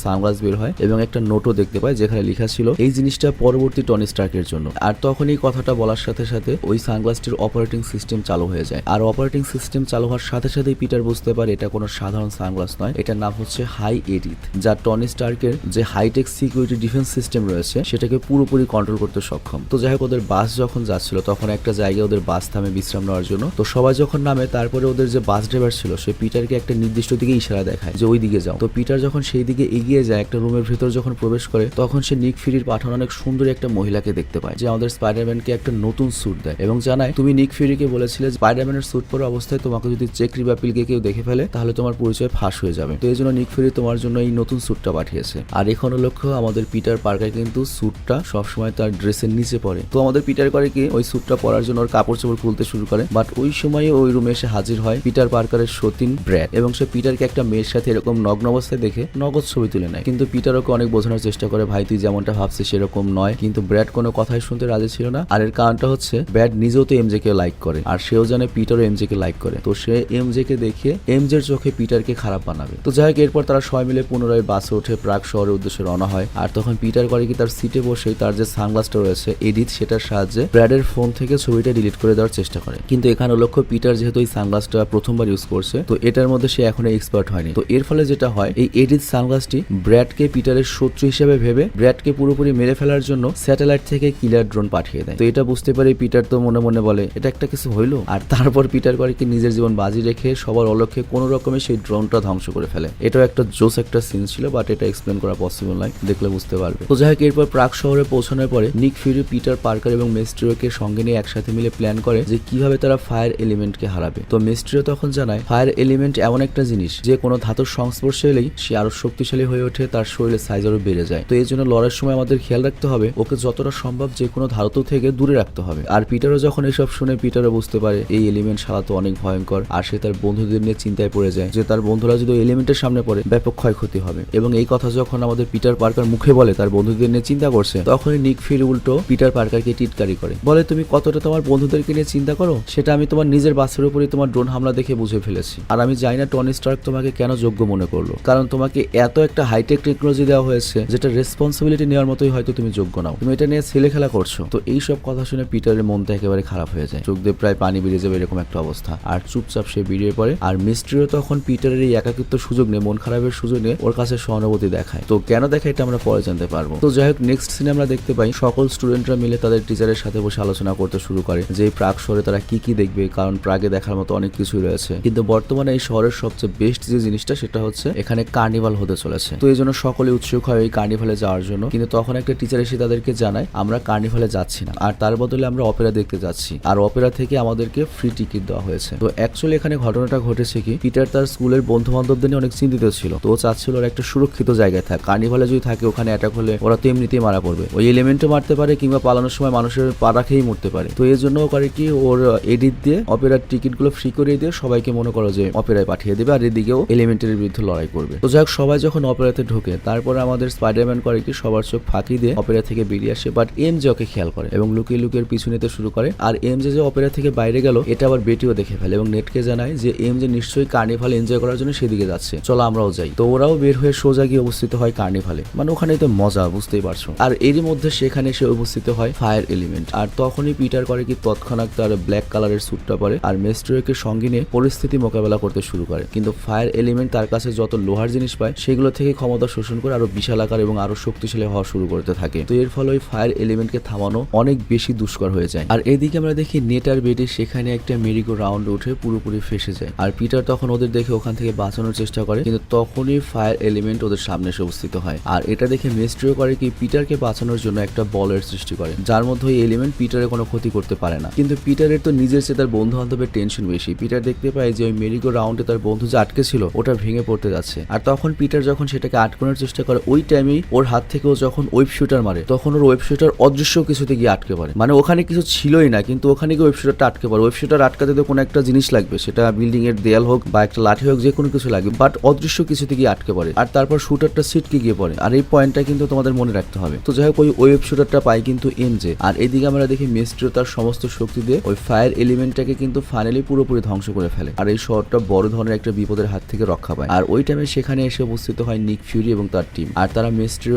সানগ্লাস বের হয় এবং একটা নোটও দেখতে পাই যেখানে লেখা ছিল, এই জিনিসটা পরবর্তী টনি স্টার্কের জন্য। আর তখন এই কথাটা বলার সাথে সাথে ওই সানগ্লাসটির অপারেটিং সিস্টেম চালু হয়ে যায়। আর অপারেটিং সিস্টেম চালু হওয়ার সাথে সাথেই পিটার বুঝতে পারে এটা কোনো সাধারণ সানগ্লাস নয়, এটার নাম হচ্ছে হাই এডিথ যা টনি স্টার্কের যে হাইটেক সিকিউরিটি ডিফেন্স সিস্টেম রয়েছে, সেটাকে পুরোপুরি কন্ট্রোল করতে সক্ষম। তো যাই হোক, ওদের বাস যখন যাচ্ছিল, তখন একটা জায়গায় ওদের বাস থামে বিশ্রাম নেওয়ার জন্য। তো সবাই যখন নামে, তারপরে ওদের যে বাস ড্রাইভার ছিল, সে পিটারকে একটা নির্দিষ্ট দিকে ইশারা দেখায় যে ওই দিকে যাও। তো পিটার যখন সেই দিকে এগিয়ে যায়, একটা রুমের ভেতর যখন প্রবেশ করে, তখন সে নিক ফিরির পাঠানো অনেক সুন্দর একটা মহিলাকে দেখতে পায়, যে আমাদের স্পাইডারম্যানকে একটা নতুন স্যুট দেয় এবং জানায়, তুমি নিক ফিরিকে বলেছিলে স্পাইডারম্যানের স্যুট পরা অবস্থায় তোমাকে যদি চেক রিপাবলিকে কেউ দেখে ফেলে, তাহলে তোমার পরিচয় ফাঁস হয়ে যাবে। তো এই জন্য নিক ফিরি তোমার জন্য এই নতুন স্যুটটা পাঠিয়েছে। আর এখন লক্ষ্য, আমাদের পিটার পার্কার কিন্তু স্যুটটা সবসময় তার ড্রেসের নিচে পড়ে তো আমাদের পিটার করে কি ওই স্যুটটা পরার জন্য ওর কাপড় চোপড় খুলতে শুরু করে? বাট ওই সময়ে ওই রুমে এসে হাজির হয় পিটার পার্কারের সতীন ব্র্যাড এবং সে পিটারকে একটা মেয়ের সাথে এরকম নগ্ন অবস্থায় দেখে নগদ ছবি তুলে নেয়। কিন্তু পিটার ওকে অনেক বোঝানোর চেষ্টা করে ভাই, তুই যেমনটা ভাবছিস সেরকম নয়, কিন্তু ব্র্যাড কোনো কথাই শুনতে রাজি ছিল না। আর এর কারণটা হচ্ছে, ব্র্যাড নিজেও তো এমজে কে লাইক করে, আর সেও জানে পিটারও এমজে কে লাইক করে। তো সে এমজে কে দেখে এমজের চোখে পিটারকে খারাপ বানাবে। তো যাই হোক, এরপর তারা সবাই মিলে পুনরায় বাসে উঠে প্রাগ শহরের উদ্দেশ্যে রওনা হয়। আর তখন পিটার করে কি তার সিটে বসে তার যে সানগ্লাসটা রয়েছে এডিট সেটার সাহায্যে ব্র্যাডের ফোন থেকে ছবিটা ডিলিট করে দেওয়ার চেষ্টা করে। কিন্তু এখানে লক্ষ্য, পিটার যেহেতু এই সানগ্লাসটা প্রথমবার ইউজ করছে, তো এটার মধ্যে সে এখনও এক্সপার্ট হয়নি। তো এর ফলে যেটা হয়, এই এডিট সানগ্লাসটি ব্র্যাডকে পিটারের শত্রু হিসেবে ভেবে ব্র্যাডকে পুরোপুরি মেরে ফেলার জন্য স্যাটেলাইট থেকে কিলার ড্রোন পাঠিয়ে দেয়। তো এটা বুঝতে পারে পিটার তো মনে মনে বলে, এটা একটা কিছু হইল? আর তারপর পিটার করে কি নিজের জীবন বাজি রেখে সবার অলক্ষ্যে কোনো রকমে সেই ড্রোনটা ধ্বংস করে ফেলে। এটাও একটা জোস একটা সিন ছিল বাট এটা এক্সপ্লেন করা পসিবল নয়, দেখলে বুঝতে পারবে। তো যাই হোক, এরপর প্রাক শহরে পৌঁছানোর পরে নিক ফিউরি পিটার, পার্কার এবং মেস্ট্রিওকে সঙ্গে নিয়ে একসাথে মিলে প্ল্যান করে যে কীভাবে তারা ফায়ার এলিমেন্টকে হারাবে। তো মেস্ট্রিও তখন জানায় ফায়ার এলিমেন্ট এমন একটা জিনিস, যে কোনো ধাতুর সংস্পর্শে এলেই সে আরও শক্তিশালী হয়ে ওঠে, তার শরীরের সাইজ আরও বেড়ে যায়। তো এই জন্য লড়াইয়ের সময় আমাদের খেয়াল রাখতে হবে, ওকে যতটা সম্ভব যে কোনো ধারত থেকে দূরে রাখতে হবে। আর পিটারও যখন এসব শুনে পিটারও বুঝতে পারে, এই এলিমেন্ট সারা তো অনেক ভয়ঙ্কর, আর সে তার বন্ধুদের নিয়ে চিন্তায় পড়ে যায় যে তার বন্ধুরা যদি এলিমেন্টের সামনে পড়ে, ব্যাপক ক্ষয়ক্ষতি হবে। এবং এই কথা যখন আমাদের পিটার পার্কার মুখে বলে, তার বন্ধুদের নিয়ে চিন্তা করছে, তখনই নিক ফির উল্টো পিটার পার্কারকে টিটকারি করে। বলে, তুমি কতটা তোমার বন্ধুদেরকে নিয়ে চিন্তা করো? সেটা আমি তোমার নিজের বাসের উপরই তোমার ড্রোন হামলা দেখে বুঝে ফেলেছি। আর আমি জানি না টনি স্টার্ক তোমাকে কেন যোগ্য মনে করল। কারণ তোমাকে এত একটা হাইটেক টেকনোলজি দেওয়া হয়েছে, যেটা রেসপন্সিবিলিটি নেওয়ার মতোই হয়তো তুমি যোগ্য নাও। তুমি এটা নিয়ে ছেলে খেলা করছ। তো এই সব কথা শুনে পিটারের মনটা একেবারে খারাপ হয়ে যায়। চোখ দিয়ে প্রায় পানি বেরিয়ে যাবে এরকম একটা অবস্থা। আর চুপচাপ সে বেরিয়ে পড়ে। আর মিস্ট্রিও তখন পিটারের এই একাকিত্ব সুযোগ নিয়ে, মন খারাপের সুযোগ নিয়ে ওর কাছে সহানুভূতি দেখায়। তো কেন দেখায় এটা আমরা পরে জানতে পারব। তো যাই হোক নেক্সট সিনে আমরা দেখতে পাই, সকল স্টুডেন্টরা মিলে তাদের টিচারের সাথে বসে আলোচনা করতে শুরু করে। যে প্রাগ শহরে তারা কি কি দেখবে, কারণ প্রাগে দেখার মতো অনেক কিছুই রয়েছে। কিন্তু বর্তমানে এই শহরের সবচেয়ে বেস্ট যে জিনিসটা, সেটা হচ্ছে এখানে কার্নিভাল হতে চলেছে। তো এই জন্য সকলে উৎসুক হয় এই কার্নিভালে যাওয়ার জন্য। কিন্তু তখন একটা টিচার এসে তাদেরকে জানায়, আমরা কার্নিভালে যাচ্ছি না। আর তার বদলে আমরা অপেরা দেখতে যাচ্ছি। আর অপেরা থেকে আমাদেরকে ফ্রি টিকিট দেওয়া হয়েছে। তো অ্যাকচুয়ালি এখানে ঘটনাটা ঘটেছে কি পিটার তার স্কুলের বন্ধু বান্ধবদের নিয়ে অনেক চিন্তিত ছিল। তো চাচ্ছিল ওরা একটা সুরক্ষিত জায়গায় থাক। কার্নিভালে যদি থাকে, ওখানে অ্যাটাক হলে ওরা তো এমনিতেই মারা পড়বে। ওই এলিমেন্টও মারতে পারে কিংবা পালানোর সময় মানুষের পাড়া খেয়েই মরতে পারে। তো এই জন্য করে কি, ওর এডিট দিয়ে অপেরার টিকিটগুলো ফ্রি করে দিয়ে সবাইকে মনে করো যে অপেরায় পাঠিয়ে দেবে। আর এদিকেও এলিমেন্টের বিরুদ্ধে লড়াই করবে। তো যাই হোক, সবাই যখন অপেরাতে ঢোকে, তারপরে আমাদের স্পাইডারম্যান করে কি সবার চোখ ফাঁকি দিয়ে অপেরা থেকে বেরিয়ে আসে বাট এম যে ওকে খেয়াল করে এবং লুকিয়ে লুকিয়ে পিছু নিতে শুরু করে। আর এম যে অপেরা থেকে বাইরে গেল, এটা আবার বেটিও দেখে ফেলে এবং নেটকে জানায় যে এম যে নিশ্চয়ই কার্নিভাল এনজয় করার জন্য সেদিকে যাচ্ছে। চলো আমরাও যাই। তো ওরাও বের হয়ে সোজা গিয়ে উপস্থিত হয় কার্নিভালে। মানে ওখানে তো মজা, বুঝতেই পারছ। আর এরই মধ্যে সেখানে সে উপস্থিত হয় ফায়ার এলিমেন্ট। আর তখনই পিটার করে কি তৎক্ষণাৎ তার ব্ল্যাক কালারের স্যুটটা পরে আর মেস্ট্রিওকে সঙ্গে নিয়ে পরিস্থিতি মোকাবেলা করতে শুরু করে। কিন্তু ফায়ার এলিমেন্ট তার কাছে যত লোহার জিনিস পায়, সেগুলো থেকে ক্ষমতা শোষণ করে আরও বিশাল আকার এবং আরও শক্তিশালী হওয়া শুরু করতে থাকে। তো এর ফলে ওই ফায়ার এলিমেন্টকে থামানো অনেক বেশি দুষ্কর হয়ে যায়। আর এদিকে আমরা দেখি নেটার বেডে সেখানে একটা মেরিগো রাউন্ড উঠে পুরোপুরি ফেসে যায়। আর পিটার তখন ওদের দেখে ওখান থেকে বাঁচানোর চেষ্টা করে, কিন্তু তখনই ফায়ার এলিমেন্ট ওদের সামনে এসে উপস্থিত হয়। আর এটা দেখে মেস্ট্রিও করে কি পিটারকে বাঁচানোর জন্য একটা বলের সৃষ্টি করে, যার মধ্যে ওই এলিমেন্ট পিটারের কোনো ক্ষতি করতে পারে না। কিন্তু পিটারের তো নিজের চেয়ে তার বন্ধু বান্ধবের টেনশন বেশি। পিটার দেখতে পায় যে ওই মেরিগো রাউন্ডে তার বন্ধু যে আটকে ছিল, ওটা ভেঙে পড়তে যাচ্ছে। আর তখন পিটার যখন সেটাকে আটকানোর চেষ্টা করে, ওই টাইমেই ওর হাত থেকেও যখন ওয়েব শুটার মারে, তখন ওর ওয়েব শুটার অদৃশ্য কিছুতে গিয়ে আটকে পড়ে। মানে ওখানে কিছু ছিলই না, কিন্তু ওখানে গিয়ে ওয়েব শুটারটা আটকে পড়ে। ওয়েব শুটার আটকাতে তো কোনো একটা জিনিস লাগবে, সেটা বিল্ডিং এর দেয়াল হোক বা একটা লাঠি হোক, যে কোনো কিছু লাগবে বাট অদৃশ্য কিছুতে গিয়ে আটকে পড়ে। আর তারপর শুটারটা সিটকে গিয়ে পড়ে। আর এই পয়েন্টটা কিন্তু তোমাদের মনে রাখতে হবে। তো যাই হোক, ওই ওয়েব শুটারটা পাই কিন্তু এমজে আর এদিকে আমরা দেখি মিস্ট্রিও তার সমস্ত শক্তি দিয়ে ওই ফায়ার এলিমেন্টটাকে কিন্তু ফাইনালি পুরোপুরি ধ্বংস করে ফেলে। আর এই শহরটা বড় ধরনের একটা বিপদের হাত থেকে রক্ষা পায়। আর ওই টাইমে সেখানে এসে উপস্থিত হয় নিক ফিউরি এবং তার টিম আর তারা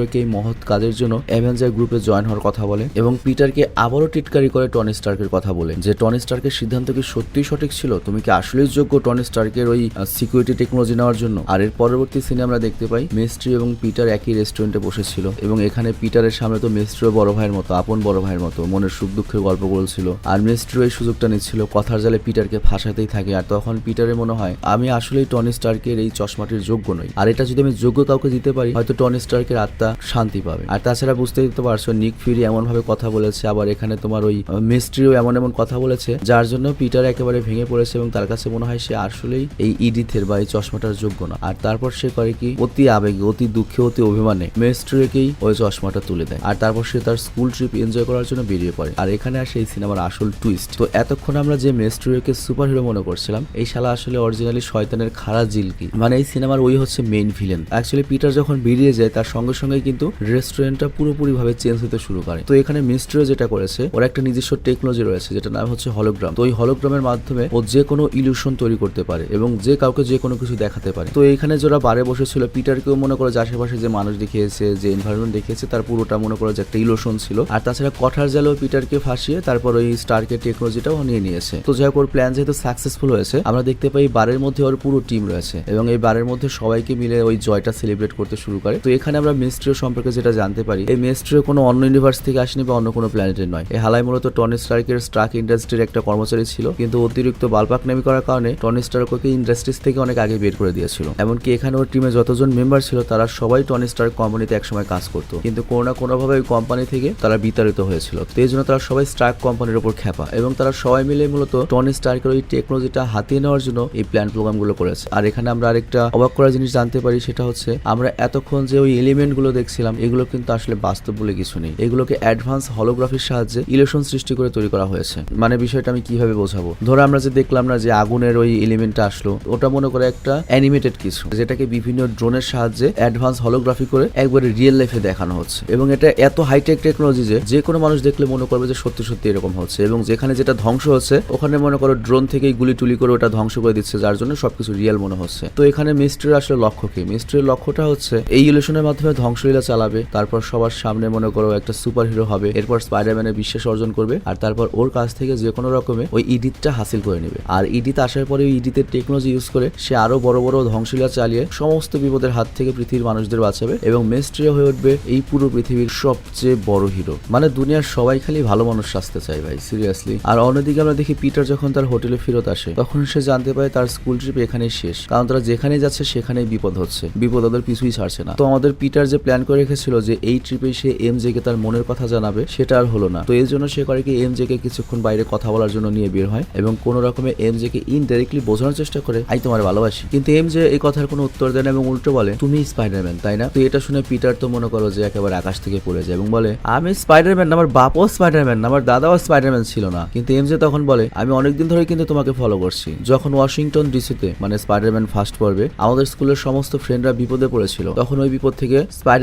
মিস্ট্রিওকে এই মহৎ কাজের জন্য অ্যাভেঞ্জার গ্রুপে জয়েন হওয়ার কথা বলে এবং পিটারকে আবারও টিটকারি করে টনি স্টার্কের কথা বলে যে টনি স্টার্কের সিদ্ধান্ত কি সত্যিই সঠিক ছিল? তুমি কি আসলেই যোগ্য টনি স্টার্কের ওই সিকিউরিটি টেকনোলজি নেওয়ার জন্য? আর এর পরবর্তী সিনে আমরা দেখতে পাই মেস্ট্রি এবং পিটার একই রেস্টুরেন্টে বসেছিল এবং এখানে পিটারের সামনে তো মেস্ট্রিও বড় ভাইয়ের মতো, আপন বড় ভাইয়ের মতো, মনের সুখ দুঃখের গল্প বলছিল। আর মেস্ট্রিও এই সুযোগটা নিচ্ছিল, কথার জালে পিটারকে ফাঁসাতেই থাকে। আর তখন পিটারের মনে হয়, আমি আসলেই টনি স্টার্কের এই চশমাটির যোগ্য নই। আর এটা যদি আমি যোগ্য কাউকে দিতে পারি, হয়তো টনি স্টার্কের আত্মা শান্তি পাবে। আর তাছাড়া বুঝতেই তো পারছ, নিক ফিউরি এমন ভাবে কথা বলেছে, আবার এখানে তোমার ওই মিস্ট্রিও এমন এমন কথা বলেছে, যার জন্য পিটার একেবারে ভেঙে পড়েছে এবং তার কাছে মনে হয় সে আসলেই এই ইডিথের বা এই চশমাটার যোগ্য না। আর তারপর সে করে কি, অতি আবেগে, অতি দুঃখে, অতি অভিমানে মেস্ট্রিকেই ওই চশমাটা তুলে দেয়। আর তারপর সে তার স্কুল ট্রিপ এনজয় করার জন্য বেরিয়ে পড়ে। আর এখানে আসে এই সিনেমার আসল টুইস্ট। তো এতক্ষণ আমরা যে মেস্ট্রিওকে সুপার হিরো মনে করছিলাম, এই শালা আসলে অরিজিনালি শয়তানের খারা জিলকি। মানে এই সিনেমার ওই হচ্ছে মেইন ভিলেন অ্যাকচুয়ালি পিটার যখন বেরিয়ে যায়, তার সঙ্গে সঙ্গে কিন্তু রেস্টুরেন্টটা পুরোপুরি ভাবে চেঞ্জ হতে শুরু করে। তো এখানে মিস্ট্রিও যেটা করেছে, ওর একটা নিজস্ব টেকনোলজি রয়েছে যেটা নাম হচ্ছে হলোগ্রাম তো ওই হলোগ্রামের মাধ্যমে ও যে কোনো ইলিউশন তৈরি করতে পারে এবং যে কাউকে যে কোনো কিছু দেখাতে পারে। তো এখানে যারা বারে বসেছিল, পিটারকেও মনে করে যে আশেপাশে যে মানুষ দেখিয়েছে, যে এনভায়রনমেন্ট দেখিয়েছে, তার পুরোটা মনে করে যে একটা ইলুশন ছিল। আর তাছাড়া কঠার জালেও পিটারকে ফাঁসিয়ে তারপর ওই স্টারকে টেকনোলজিটাও নিয়ে নিয়েছে। তো যাই হোক, ওর প্ল্যান যেহেতু সাকসেসফুল হয়েছে, আমরা দেখতে পাই বারের মধ্যে ওর পুরো টিম রয়েছে এবং এই বারের মধ্যে সবাইকে মিলে ওই জয়টা সেলিব্রেট করতে শুরু করে। তো এখানে আমরা মেস্ট্রিও সম্পর্কে যেটা জানতে পারি, এই মেস্ট্রিও কোনো অন্য ইউনিভার্স থেকে আসেনি বা অন্য কোনো প্ল্যানেটের নয়। এই হালাই মূলত টনি স্টার্কের স্ট্রাক ইন্ডাস্ট্রির একটা কর্মচারী ছিল, কিন্তু অতিরিক্ত বালপাকনামি করার কারণে টনি স্টার্ক ওকে ইন্ডাস্ট্রিজ থেকে অনেক আগে বের করে দিয়েছিল। এমনকি এখানে ওর টিমে যতজন মেম্বার ছিল, তারা সবাই টনি স্টার্ক কোম্পানিতে একসময় কাজ করতো। কিন্তু কোনো না কোনোভাবে ওই কোম্পানি থেকে তারা বিতাড়িত হয়েছিল। তো এই জন্য তারা সবাই স্টার্ক কোম্পানির উপর খেপা এবং তারা সবাই মিলে মূলত টনি স্টার্কের ওই টেকনোলজিটা হাতিয়ে নেওয়ার জন্য এই প্ল্যান প্রোগ্রামগুলো করেছে। আর এখানে আমরা আরেকটা অবাক করার জিনিস জানতে পারি, সেটা হচ্ছে আমরা এতক্ষণ যে ওই এলিমেন্টগুলো দেখছি দেখছিলাম, এগুলো কিন্তু আসলে বাস্তব বলে কিছু নেই। এগুলোকে অ্যাডভান্স হলোগ্রাফির সাহায্যে ইলেকশন সৃষ্টি করে তৈরি করা হয়েছে। মানে বিষয়টা আমি কীভাবে বোঝাবো? ধরো আমরা যে দেখলাম না যে আগুনের ওই এলিমেন্টটা আসলো, ওটা মনে করে একটা অ্যানিমেটেড কিছু, যেটাকে বিভিন্ন ড্রোনের সাহায্যে অ্যাডভান্স হলোগ্রাফি করে একবারে রিয়েল লাইফে দেখানো হচ্ছে। এবং এটা এত হাইটেক টেকনোলজি যে যে কোনো মানুষ দেখলে মনে করবে যে সত্যি সত্যি এরকম হচ্ছে। এবং যেখানে যেটা ধ্বংস হচ্ছে, ওখানে মনে করো ড্রোন থেকেই গুলি টুলি করে ওটা ধ্বংস করে দিচ্ছে, যার জন্য সবকিছু রিয়েল মনে হচ্ছে। তো এখানে মিস্ট্রির আসলে লক্ষ্য কি? মিস্ট্রির লক্ষ্যটা হচ্ছে এই ইলেকশনের মাধ্যমে ধ্বংসলীলা চালাবে, তারপর সবার সামনে মনে করো একটা সুপার হিরো হবে, এরপর স্পাইডারম্যানের বিশ্বাস অর্জন করবে, আর তারপর ওর কাছ থেকে যে কোনো রকমে ওই ইডিটটা হাসিল করে নেবে। আর ইডিট আসার পরে ওই ইডিতের টেকনোলজি ইউজ করে সে আরও বড় বড় ধ্বংসলীলা চালিয়ে সমস্ত বিপদের হাত থেকে পৃথিবীর মানুষদের বাঁচাবে এবং মেস্ট্রিও হয়ে উঠবে এই পুরো পৃথিবীর সবচেয়ে বড় হিরো মানে দুনিয়ার সবাই খালি ভালো মানুষ আসতে চায় ভাই সিরিয়াসলি আর অন্যদিকে আমরা দেখি পিটার যখন তার হোটেলে ফেরত আসে, তখন সে জানতে পারে তার স্কুল ট্রিপ এখানেই শেষ, কারণ তারা যেখানে যাচ্ছে সেখানেই বিপদ হচ্ছে। বিপদ ওদের পিছুই ছাড়ছে না। তো আমাদের পিটার যে প্ল্যান করে রেখেছিল যে এই ট্রিপে সে এম কে তার মনের কথা জানাবে, সেটা আর হলো না। তো এর জন্য সে করে কি এম কে কিছুক্ষণ বাইরে কথা বলার জন্য নিয়ে বের হয় এবং কোন রকমে এম কে ইনডাইরেক্টলি বোঝানোর চেষ্টা করে, আই, তোমার ভালোবাসি। কিন্তু এম জে এই কথার কোনো উত্তর দেয় না এবং উল্টো বলে, তুমি স্পাইডারম্যান তাই না? তো এটা শুনে পিটার তো মনে করো যে একেবারে আকাশ থেকে পড়ে যায় এবং বলে, আমি স্পাইডারম্যান আমার বাপও স্পাইডারম্যান আমার দাদাও স্পাইডারম্যান ছিল না। কিন্তু এম জে তখন বলে, আমি অনেকদিন ধরে কিন্তু তোমাকে ফলো করছি। যখন ওয়াশিংটন ডিসিতে মানে স্পাইডারম্যান ফার্স্ট পর্বে, আমাদের স্কুলের সমস্ত ফ্রেন্ডরা বিপদে পড়েছিল। তখন ওই বিপদ থেকে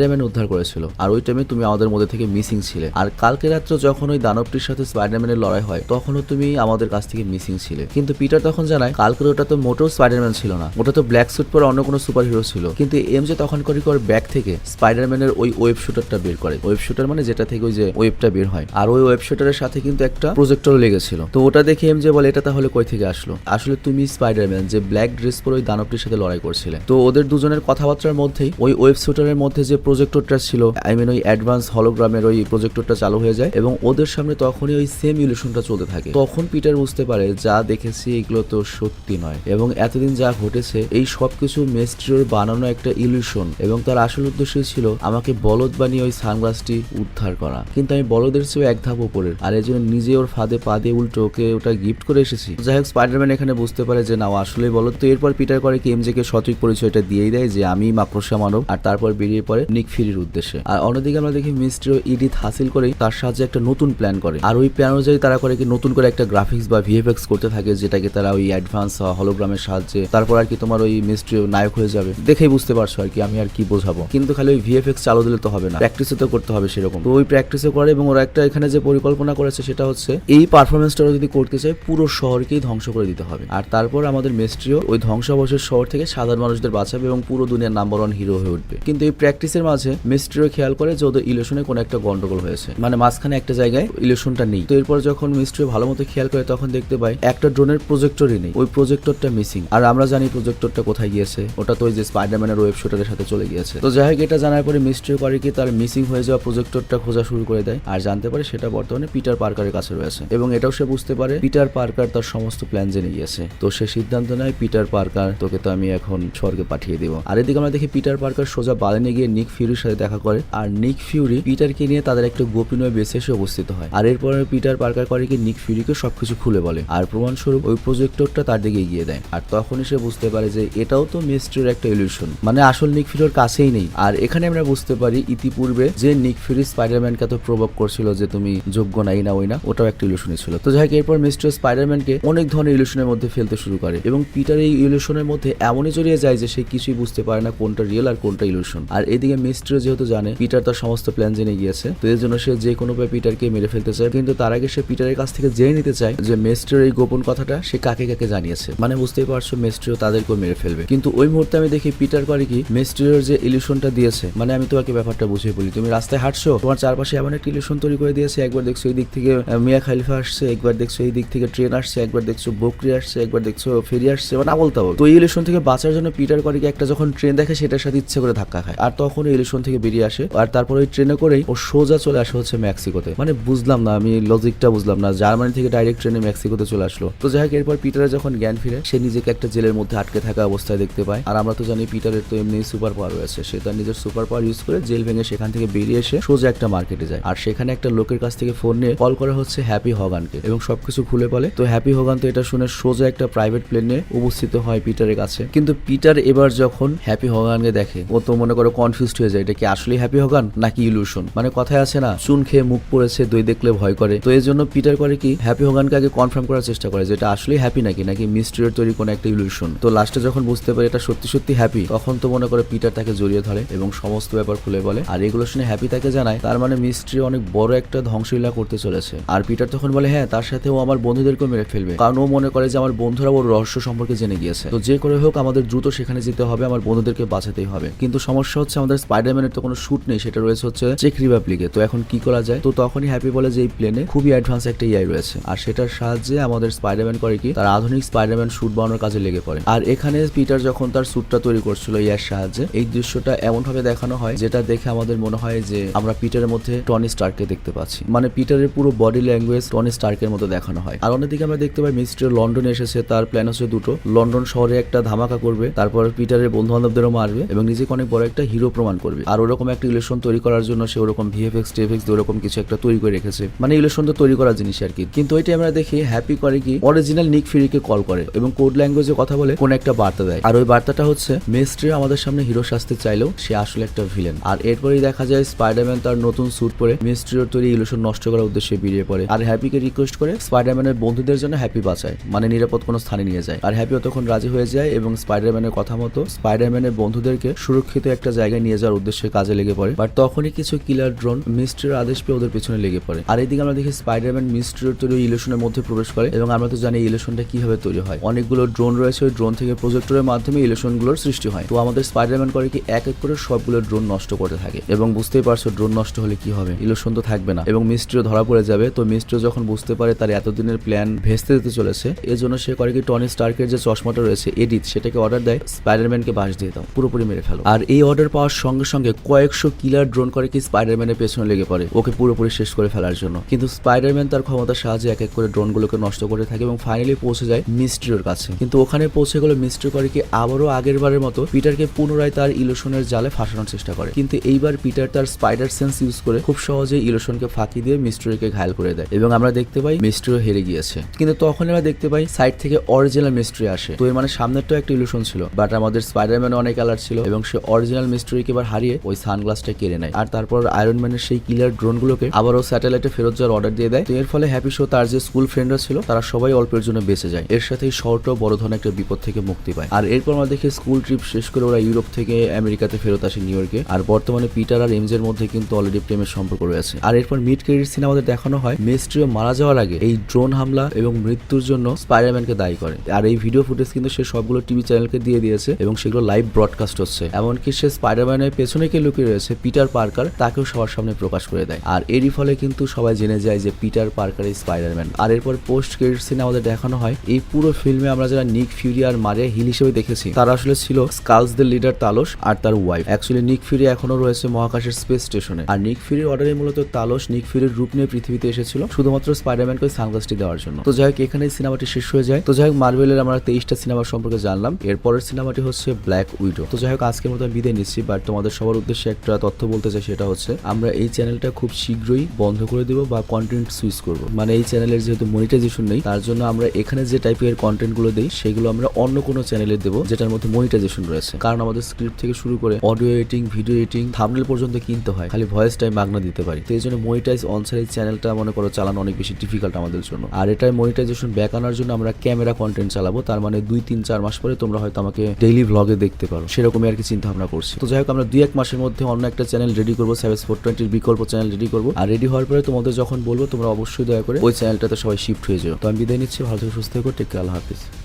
স্পাইডারম্যান উদ্ধার করেছিল। আর ওই টাইমে তুমি আমাদের মধ্যে থেকে মিসিং ছিলে। আর কালকে রাত্রে যখন ওই দানবটির সাথে স্পাইডারম্যানের লড়াই হয়, তখনও তুমি আমাদের কাছ থেকে মিসিং ছিলে। কিন্তু পিটার তখন জানায়, কালকের ওটা তো মোটেও স্পাইডারম্যান ছিল না। ওটা তো ব্ল্যাক স্যুট পরে অন্য কোনো সুপার হিরো ছিল। কিন্তু এম যে তখন করে করে ব্যাগ থেকে স্পাইডারম্যানের ওই ওয়েব শুটারটা বের করে। ওয়েব শুটার মানে যেটা থেকে ওই যে ওয়েবটা বের হয়। আর ওই ওয়েব শুটারের সাথে কিন্তু একটা প্রজেক্টর লেগেছিল। তো ওটা দেখে এম যে বলে, এটা তাহলে কই থেকে আসলো? আসলে তুমি স্পাইডারম্যান যে ব্ল্যাক ড্রেস পরে ওই দানবটির সাথে লড়াই করছিলে। তো ওদের দুজনের কথাবার্তার মধ্যেই ওই ওয়েব শুটারের মধ্যে যে প্রজেক্টরটা ছিল আই মিন ওই অ্যাডভান্স হলোগ্রামের ওই প্রজেক্টরটা চালু হয়ে যায় এবং ওদের সামনে তখনই ওই সেম ইলিউশনটা চলতে থাকে। তখন পিটার বুঝতে পারে যা দেখেছি এগুলো তো সত্যি নয় এবং এতদিন যা ঘটেছে, এই সবকিছু মেস্ট্রিওর বানানো একটা ইলিউশন এবং তার আসল উদ্দেশ্য ছিল আমাকে বলদ বানিয়ে ওই সানগ্লাসটি উদ্ধার করা। কিন্তু আমি বলদের চেয়েও এক ধাপ উপরের, আর এই জন্য নিজে ওর ফাঁদে পা দিয়ে উল্টো ওকে ওটা গিফট করে এসেছি। যাই হোক স্পাইডারম্যান এখানে বুঝতে পারে যে না, ও আসলেই বলদ। তো এরপর পিটার করে কি এমজে কে সঠিক পরিচয়টা দিয়েই দেয় যে আমি মাকড়সা মানব। আর তারপর বেরিয়ে পড়ে নিক ফিরির উদ্দেশ্যে। আর অন্যদিকে আমরা দেখি মিস্ট্রি ও ইডিথ হাসিল করেই তার সাহায্যে একটা নতুন প্ল্যান করে। আর ওই প্ল্যান অনুযায়ী তারা করে কি নতুন করে একটা গ্রাফিক্স বা ভিএফএক্স করতে থাকে, যেটাকে তারা ওই অ্যাডভান্স হলোগ্রামের সাহায্যে, তারপর আর কি তোমার ওই মিস্ট্রিও নায়ক হয়ে যাবে। দেখেই বুঝতে পারছ আর কি আমি আর কি বোঝাবো। কিন্তু খালি ওই ভিএফএক্স চালু দিলে তো হবে না। প্র্যাকটিসও তো করতে হবে সেরকম। তো ওই প্র্যাকটিসও করে এবং ওরা একটা এখানে যে পরিকল্পনা করেছে সেটা হচ্ছে, এই পারফরমেন্সটা যদি করতে চায়, পুরো শহরকেই ধ্বংস করে দিতে হবে। আর তারপর আমাদের মেস্ট্রিও ওই ধ্বংসাবশেষ শহর থেকে সাধারণ মানুষদের বাঁচাবে এবং পুরো দুনিয়ার নাম্বার ওয়ান হিরো হয়ে উঠবে। কিন্তু এই প্র্যাকটিসের মাঝে মিস্ট্রিও খেয়াল করে যে ওদের ইলেকশনে কোনো একটা গন্ডগোল হয়েছে। মানে মাঝখানে একটা জায়গায় ইলেকশনটা নেই। তো এরপর যখন মিস্ট্রিও ভালো মতো খেয়াল করে তখন দেখতে পাই একটা ড্রোনের প্রজেক্টরই নেই। ওই প্রজেক্টরটা মিসিং আর আমরা জানি প্রজেক্টরটা কোথায় গিয়েছে। ওটা তো ওই যে স্পাইডারম্যানের ওয়েব শুটারের সাথে চলে গিয়েছে। তো যাই হোক, এটা জানার পরে মিস্ট্রিও করে কি তার মিসিং হয়ে যাওয়া প্রজেক্টরটা খোঁজা শুরু করে দেয়। আর জানতে পারে সেটা বর্তমানে পিটার পার্কারের কাছে রয়েছে। এবং এটাও সে বুঝতে পারে পিটার পার্কার তার সমস্ত প্ল্যান জেনে গিয়েছে। তো সে সিদ্ধান্ত নেয় পিটার পার্কার তোকে তো আমি এখন স্বর্গে পাঠিয়ে দিব। আর এদিকে আমরা দেখি পিটার পার্কার সোজা বালেনে গিয়ে নিক ফিউরির সাথে দেখা করে। আর নিক ফিউরি পিটারকে নিয়ে তাদের একটা গোপনীয় বেসে এসে উপস্থিত হয়। আর এরপরে পিটার পার্কার করে কি নিক ফিউরিকে সবকিছু খুলে বলে। আর প্রমাণস্বরূপ ওই প্রজেক্টরটা তার দিকে এগিয়ে দেয়। আর তখনই সে বুঝতে পারে যে এটাও তো মিস্ট্রির একটা ইলিউশন মানে আসল নিক ফিউরির কাছেই নেই। আর এখানে আমরা বুঝতে পারি ইতিপূর্বে যে নিক ফিউরি স্পাইডারম্যানকে এত প্রভাব করছিল যে তুমি যোগ্য নাই না, ওই না, ওটাও একটা ইলিউশনই ছিল। তো যাই হোক, এরপর মিস্টার স্পাইডারম্যানকে অনেক ধরনের ইলিউশনের মধ্যে ফেলতে শুরু করে। এবং পিটার এই ইলিউশনের মধ্যে এমনই জড়িয়ে যায় যে সে কিছুই বুঝতে পারে না কোনটা রিয়েল আর কোনটা ইলিউশন আর এদিকে মিস্ট্রি যেহেতু জানে, পিটার তার সমস্ত প্ল্যান জেনে গিয়েছে। তো এর জন্য সে যে কোনো ভাবে পিটারকে মেরে ফেলতে চায়। কিন্তু তার আগে সে পিটারের কাছ থেকে জেনে নিতে চায় যে মেস্ট্রির এই গোপন কথাটা সে কাকে কাকে জানিয়েছে। মানে বুঝতেই পারছ মেস্ট্রিও তাদেরকেও মেরে ফেলবে। কিন্তু ওই মুহূর্তে আমি দেখি পিটার করে কি মেস্ট্রিওর যে ইলিউশনটা দিয়েছে মানে আমি তোমাকে ব্যাপারটা বুঝিয়ে বলি। তুমি রাস্তায় হাঁটছো, তোমার চারপাশে এমন একটা ইলিউশন তৈরি করে দিয়েছে, একবার দেখছ এই দিক থেকে মিয়া খালিফা আসছে, একবার দেখছ এই দিক থেকে ট্রেন আসছে, একবার দেখছ বকরি আসছে, একবার দেখছ ফেরি আসছে মানে বলতে হবে তো এই ইলিউশন থেকে বাঁচার জন্য পিটার করে কি একটা যখন ট্রেন দেখে, সেটার সাথে ইচ্ছে করে ধাক্কা খায়। আর তখন ওই ইলিউশন থেকে বেরিয়ে আসে। আর তারপর ওই ট্রেনে করেই ও সোজা চলে আসে হচ্ছে মেক্সিকোতে। মানে বুঝলাম না, আমি লজিকটা বুঝলাম না, জার্মানি থেকে ডাইরেক্ট ট্রেনে মেক্সিকোতে চলে আসলো। তো যাই হোক, এরপর পিটারের যখন জ্ঞান ফিরে, সে নিজেকে একটা জেলের মধ্যে আটকে থাকা অবস্থায় দেখতে পায়। আর আমরা তো জানি পিটারের তো এমনি সুপার পাওয়ার রয়েছে। সে তার নিজের সুপার পাওয়ার ইউজ করে জেল ভেঙে সেখান থেকে বেরিয়ে এসে সোজা একটা মার্কেটে যায়। আর সেখানে একটা লোকের কাছ থেকে ফোন নিয়ে কল করা হচ্ছে হ্যাপি হগানকে। এবং সবকিছু খুলে বলে, তো হ্যাপি হগান তো এটা শুনে সোজা একটা প্রাইভেট প্লেন নিয়ে উপস্থিত হয় পিটারের কাছে। কিন্তু পিটার এবার যখন হ্যাপি হগানকে দেখে, ও তো মনে করো কনফিউজড হয়ে হয়ে যায়, এটা কি আসলেই হ্যাপি হোগান নাকি ইলুশন মানে কথায় আছে না, চুন খেয়ে মুখ পড়েছে, দই দেখলে ভয় করে। তো এই জন্য পিটার করে কি হ্যাপি হোগানকে আগে কনফার্ম করার চেষ্টা করে যে এটা আসলেই হ্যাপি নাকি নাকি মিস্ট্রির তৈরি কোনো একটা ইলুশন তো লাস্টে যখন বুঝতে পারে এটা সত্যি সত্যি হ্যাপি তখন তো মনে করে পিটার তাকে জড়িয়ে ধরে এবং সমস্ত ব্যাপার খুলে বলে। আর এগুলো শুনে হ্যাপি তাকে জানায়, তার মানে মিস্ট্রি অনেক বড় একটা ধ্বংসলীলা করতে চলেছে। আর পিটার তখন বলে হ্যাঁ তার সাথে ও আমার বন্ধুদেরকেও মেরে ফেলবে। কারণ ও মনে করে যে আমার বন্ধুরা ওর রহস্য সম্পর্কে জেনে গিয়েছে। তো যে করে হোক, আমাদের দ্রুত সেখানে যেতে হবে, আমার বন্ধুদেরকে বাঁচাতেই হবে। কিন্তু সমস্যা হচ্ছে আমাদের স্পাইডারম্যানের তো কোনো শুট নেই, সেটা রয়েছে হচ্ছে চেক রিপাবলিকে তো এখন কি করা যায়? তো তখনই হ্যাপি বলে যে এই প্লেনে খুবই অ্যাডভান্স একটা ইআই রয়েছে। আর সেটার সাহায্যে আমাদের স্পাইডারম্যান করে কি? তার আধুনিক স্পাইডারম্যান শুট বানানোর কাজে লেগে পড়ে। আর এখানে পিটার যখন তার স্যুটটা তৈরি করছিল ইয়ার সাহায্যে, এই দৃশ্যটা এমন ভাবে দেখানো হয়, যেটা দেখে আমাদের মনে হয় যে আমরা পিটারের মধ্যে টনি স্টারকে দেখতে পাচ্ছি। মানে পিটারের পুরো বডি ল্যাঙ্গুয়েজ টনি স্টার্কের মতো দেখানো হয়। আর অন্যদিকে আমরা দেখতে পাই মিস্টার লন্ডনে এসেছে, তার প্ল্যান হচ্ছে দুটো। লন্ডন শহরে একটা ধামাকা করবে, তারপর পিটারের বন্ধু বান্ধবদেরও মারবে, এবং নিজেকে অনেক বড় একটা হিরো প্রমাণ করবে। আর ওরকম একটা ইলেকশন তৈরি করার জন্য সে ওরকম ভিএফএক্স টিএফএক্স ওরকম কিছু একটা তৈরি করে রেখেছে। মানে ইলেকশন তো তৈরি করার জিনিস আর কি। কিন্তু ওইটা আমরা দেখি হ্যাপি করে কি অরিজিনাল নিক ফিরিকে কল করে এবং কোড ল্যাঙ্গুয়েজে কথা বলে কোন একটা বার্তা দেয়। আর ওই বার্তাটা হচ্ছে মেস্ট্রি আমাদের সামনে হিরো সাজতে চাইলেও সে আসলে একটা ভিলেন আর এরপরেই দেখা যায় স্পাইডারম্যান তার নতুন স্যুট পরে মিস্ট্রির তৈরি ইলুশন নষ্ট করার উদ্দেশ্যে বেরিয়ে পড়ে। আর হ্যাপিকে রিকোয়েস্ট করে স্পাইডারম্যানের বন্ধুদের জন্য হ্যাপি বাঁচায় মানে নিরাপদ কোনো স্থানে নিয়ে যায়। আর হ্যাপিও তখন রাজি হয়ে যায় এবং স্পাইডারম্যানের কথা মতো স্পাইডারম্যানের বন্ধুদেরকে সুরক্ষিত একটা জায়গায় নিয়ে যাওয়ার উদ্দেশ্যে কাজে লেগে পড়ে বাট তখনই কিছু কিলার ড্রোন মিস্ট্রির আদেশ পেয়ে ওদের পেছনে লেগে পড়ে। আর এদিকে আমরা দেখি স্পাইডারম্যান মিস্ট্রির তৈরি ইলেকশনের মধ্যে প্রবেশ করে, এবং আমরা তো জানি ইলেকশনটা কীভাবে তৈরি হয়। অনেকগুলো ড্রোন রয়েছে, ওই ড্রোন থেকে প্রজেক্টরের মাধ্যমে ইলেকশনগুলোর সৃষ্টি হয়। তো আমাদের স্পাইডারম্যান করে কি এক এক করে সবগুলো ড্রোন নষ্ট করতে থাকে। এবং বুঝতেই পারছ ড্রোন নষ্ট হলে কি হবে? ইলেকশন তো থাকবে না। এবং মিস্ট্রিও ধরা পড়ে যাবে। তো মিস্ট্রিও যখন বুঝতে পারে তার এতদিনের প্ল্যান ভেস্তে দিতে চলেছে এর জন্য সে করে কি টনি স্টার্কের যে চশমাটা রয়েছে এডিট সেটাকে অর্ডার দেয় স্পাইডারম্যানকে বাস দিয়ে দাও, পুরোপুরি মেরে ফেলো। আর এই অর্ডার পাওয়ার সঙ্গে সঙ্গে কয়েকশো কিলার ড্রোন করে কি স্পাইডারম্যানের পেছনে লেগে পড়ে? ওকে পুরোপুরি শেষ করে ফেলার জন্য। কিন্তু স্পাইডারম্যান তার ক্ষমতার সাহায্যে এক এক করে ড্রোনগুলোকে নষ্ট করে থাকে এবং ফাইনালি পৌঁছে যায় মিস্ট্রিওর কাছে। কিন্তু ওখানে পৌঁছে গেলে মিস্ট্রি করে কি আবারও আগের বারের মতো পিটারকে পুনরায় তার ইলোশনের জালে ফাঁসানোর চেষ্টা করে। কিন্তু এইবার পিটার তার স্পাইডার সেন্স ইউজ করে খুব সহজে ইলোশনকে ফাঁকি দিয়ে মিস্ট্রিকে ঘায়ল করে দেয় এবং আমরা দেখতে পাই মিস্ট্রিও হেরে গিয়েছে। কিন্তু তখন আমরা দেখতে পাই সাইড থেকে অরিজিনাল মিস্ট্রি আসে। তো এর মানে সামনেরটাও একটা ইলুশন ছিল বাট আমাদের স্পাইডারম্যান অনেক অ্যালার্ট ছিল এবং সে অরিজিনাল মিস্ট্রিকে এবার হারিয়ে ওই সানগ্লাসটা কেড়ে নেয়। আর তারপর আয়রন ম্যানের সেই কিলার ড্রোনগুলোকে আবারও স্যাটেলাইটে ফেরত যাওয়ার অর্ডার দিয়ে দেয়। এর ফলে হ্যাপি শো তার যে স্কুল ফ্রেন্ডরা ছিল, তারা সবাই অল্পের জন্য বেঁচে যায়। এর সাথে এই শহরটাও বড় ধরনের একটা বিপদ থেকে মুক্তি পায়। আর এরপর আমরা দেখি স্কুল ট্রিপ শেষ করে ওরা ইউরোপ থেকে আমেরিকাতে ফেরত আসে নিউ ইয়র্কে আর বর্তমানে পিটার আর এমজের মধ্যে কিন্তু অলরেডি প্রেমের সম্পর্ক রয়েছে। আর এরপর মিড ক্রেডিট সিনে আমাদের দেখানো হয় মিস্ট্রিও মারা যাওয়ার আগে এই ড্রোন হামলা এবং মৃত্যুর জন্য স্পাইডারম্যানকে দায়ী করে। আর এই ভিডিও ফুটেজ কিন্তু সে সবগুলো টিভি চ্যানেলকে দিয়ে দিয়েছে এবং সেগুলো লাইভ ব্রডকাস্ট হচ্ছে। এমনকি সে স্পাইডারম্যানের পেছনে কে লুকিয়ে রয়েছে পিটার পার্কার, তাকেও সবার সামনে প্রকাশ করে দেয়। আর এরই ফলে কিন্তু সবাই জেনে যায় যে পিটার পার্কার স্পাইডারম্যান। আর এরপর পোস্ট ক্রেডিট সিনে আমাদের দেখানো হয়, এই পুরো ফিল্মে আমরা যারা নিক ফিউরি আর মারিয়া হিল হিসেবে দেখেছি, তারা আসলে ছিল স্কালসদের লিডার তালস আর তার ওয়াইফ অ্যাকচুয়ালি নিক ফিউরি এখনও রয়েছে মহাকাশের স্পেস স্টেশনে আর নিক ফিউরির অর্ডারে মূলত তালস নিক ফিউরির রূপ নিয়ে পৃথিবীতে এসেছিল, শুধুমাত্র স্পাইডারম্যানকে সানগ্লাসটি দেওয়ার জন্য। তো যাই হোক এখানে সিনেমাটি শেষ হয়ে যায়। তো যাই হোক, মার্ভেলের আমরা তেইশটা সিনেমা সম্পর্কে জানলাম। এরপরের সিনেমাটি হচ্ছে ব্ল্যাক উইডো তো যাই হোক, আজকের মতো বিদায় নিচ্ছি বাট তোমাদের সবার উদ্দেশ্যে একটা তথ্য বলতে চাই, সেটা হচ্ছে আমরা এই চ্যানেলটা খুব শীঘ্রই বন্ধ করে দেবো বা কন্টেন্ট সুইচ করব। মানে এই চ্যানেলের যেহেতু মনিটাইজেশন নেই, তার জন্য আমরা এখানে যে টাইপের কন্টেন্টগুলো দিই, সেগুলো আমরা অন্য কোনো চ্যানেলে দেবো যেটার মধ্যে মনিটাইজেশন রয়েছে। কারণ আমাদের স্ক্রিপ্ট থেকে শুরু করে audio editing video editing thumbnail পর্যন্ত কিনতে হয়। খালি ভয়েস টাইম মাগনা দিতে পারি। তো এই জন্য মনিটাইজ অনসার এই চ্যানেলটা মনে করো চালানো অনেক বেশি ডিফিকাল্ট আমাদের জন্য। আর এটার মনিটাইজেশন ব্যাক আনার জন্য আমরা ক্যামেরা কন্টেন্ট চালাবো। তার মানে দুই, তিন, চার মাস পরে তোমরা হয়তো আমাকে ডেইলি ভ্লগে দেখতে পারো। সেরকমই আর কি চিন্তা ভাবনা করছি। তো যাই হোক, আমরা দুই এক মাসের মধ্যে অন্য একটা চ্যানেল রেডি করব সেভেন ফোর টোয়েন্টির বিকল্প চ্যানেল রেডি করব। আর রেডি হওয়ার পরে তোমাদের যখন বলব, তোমরা অবশ্যই দয়া করে ওই চ্যানেলটাতে সবাই শিফট হয়ে যাও। তো আমি বিদায় নিচ্ছি, ভালো থেকে, সুস্থ থেকো টেক আল্লাহ হাফিজ।